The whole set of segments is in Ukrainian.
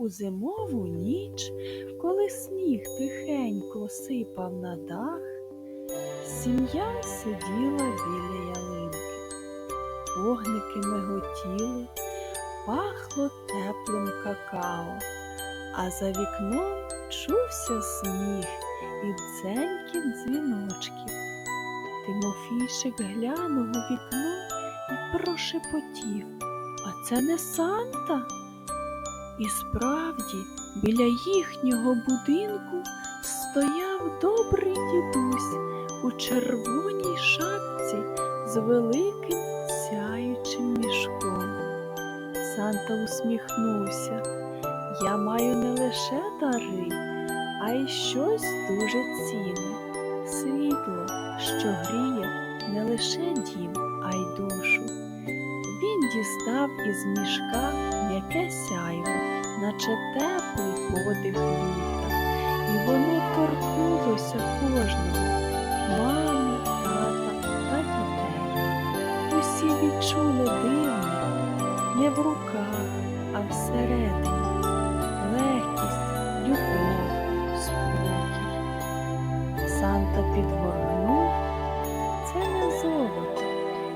У зимову ніч, коли сніг тихенько сипав на дах, сім'я сиділа біля ялинки. Вогники миготіли, пахло теплим какао, а за вікном чувся сміх і дзенькіт дзвіночків. Тимофійчик глянув у вікно і прошепотів. А це не Санта? І справді, біля їхнього будинку стояв добрий дідусь у червоній шапці з великим сяючим мішком. Санта усміхнувся. Я маю не лише дари, а й щось дуже цінне світло, що гріє не лише дім, а й душу. Він дістав із мішка м'яке сяйво, наче теплий подих літа, і воно торкнулося кожного мами, тата та дітей. Усі відчули дивне не в руках, а всередині легкість, любов, спокій. Санта підгорнув це не золото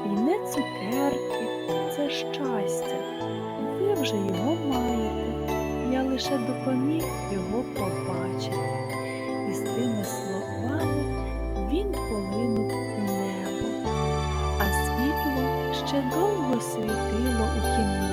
і не цукерки, це щастя. Вже його маєте. Я лише допоміг його побачити. І з тими словами він полинув у небо, а світло ще довго світило у кімнаті.